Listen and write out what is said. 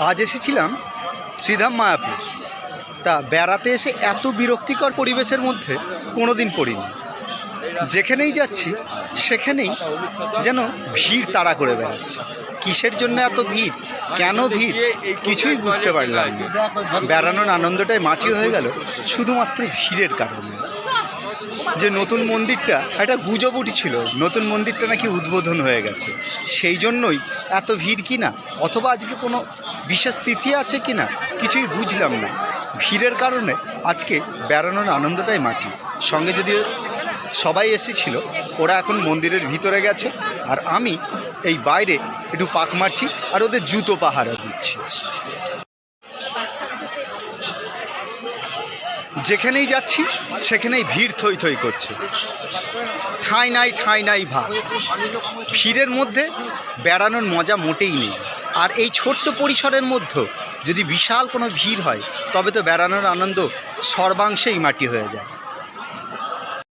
আজ এসেছিলাম শ্রীধাম মায়াপুর। তা বেড়াতে এসে এত বিরক্তিকর পরিবেশের মধ্যে কোনো দিন পড়িনি। যেখানেই যাচ্ছি, সেখানেই যেন ভিড় তাড়া করে বেড়াচ্ছে। কিসের জন্য এত ভিড়? কেন ভিড়? কিছুই বুঝতে পারলাম না। বেড়ানোর আনন্দটাই মাটি হয়ে গেল শুধুমাত্র ভিড়ের কারণে। যে নতুন মন্দিরটা, একটা গুজব উঠেছিল নতুন মন্দিরটা নাকি উদ্বোধন হয়ে গেছে। সেই জন্যই এত ভিড় কি না? অথবা আজকে কোনো বিশেষ তিথি আছে কি না? কিছুই বুঝলাম না। ভিড়ের কারণে আজকে বেড়ানোর আনন্দটাই মাটি। সঙ্গে যদিও সবাই এসেছিল, ওরা এখন মন্দিরের ভিতরে গেছে। আর আমি এই বাইরে একটু পাক মারছি আর ওদের জুতো পাহারা দিচ্ছি। যেখানেই যাচ্ছি, সেখানেই ভিড় থই থই করছে। ঠাঁই নাই ঠাঁই নাই ভাব ভিড়ের মধ্যে বেড়ানোর মজা মোটেই নেই। আর এই ছোট্ট পরিসরের মধ্যে যদি বিশাল কোনো ভিড় হয়, তবে তো বেড়ানোর আনন্দ সর্বাংশেই মাটি হয়ে যায়।